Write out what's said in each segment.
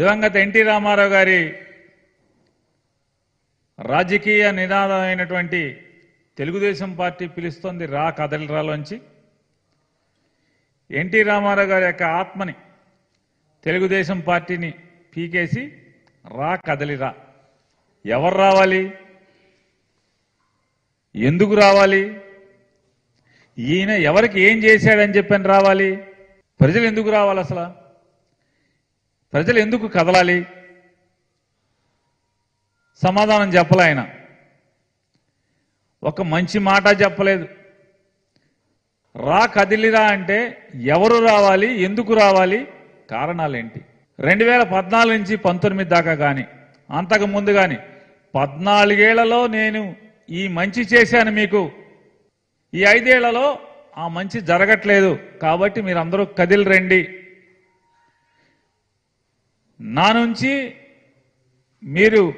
దివంగత ఎన్టీ రామారావు గారి రాజకీయ నినాదమైనటువంటి తెలుగుదేశం పార్టీ పిలుస్తోంది రా కదలిరాలోంచి. ఎన్టీ రామారావు గారి యొక్క ఆత్మని తెలుగుదేశం పార్టీని పీకేసి రా కదలిరా. ఎవరు రావాలి? ఎందుకు రావాలి? ఈయన ఎవరికి ఏం చేశాడని చెప్పని రావాలి? ప్రజలు ఎందుకు రావాలి అసలు? ప్రజలు ఎందుకు కదలాలి? సమాధానం చెప్పలే ఆయన. ఒక మంచి మాట చెప్పలేదు. రా కదిలిరా అంటే ఎవరు రావాలి ఎందుకు రావాలి కారణాలేంటి? రెండు వేల పద్నాలుగు నుంచి పంతొమ్మిది దాకా కానీ అంతకు ముందు కానీ పద్నాలుగేళ్ళలో నేను ఈ మంచి చేశాను మీకు. ఈ ఐదేళ్ళలో ఆ మంచి జరగట్లేదు. కాబట్టి మీరందరూ కదిలి రండి నా నుంచి మీరు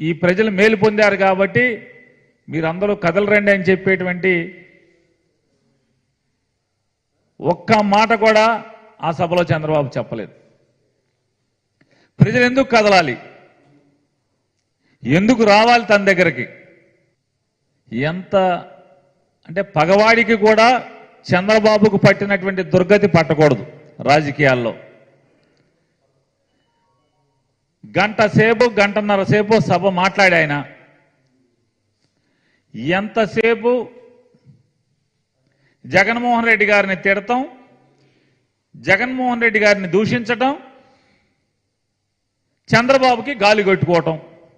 ఈ ప్రజలు మేలు పొందారు కాబట్టి మీరందరూ కదలరండి అని చెప్పేటువంటి ఒక్క మాట కూడా ఆ సభలో చంద్రబాబు చెప్పలేదు. ప్రజలు ఎందుకు కదలాలి? ఎందుకు రావాలి తన దగ్గరికి? ఎంత అంటే పగవాడికి కూడా చంద్రబాబుకు పట్టినటువంటి దుర్గతి పట్టకూడదు రాజకీయాల్లో. గంట సేపు గంటన్నర సేపు సభ మాట్లాడి ఆయన. ఎంతసేపు జగన్మోహన్ రెడ్డి గారిని తిడతాం జగన్మోహన్ రెడ్డి గారిని దూషించటం చంద్రబాబుకి గాలి కొట్టుకోవటం.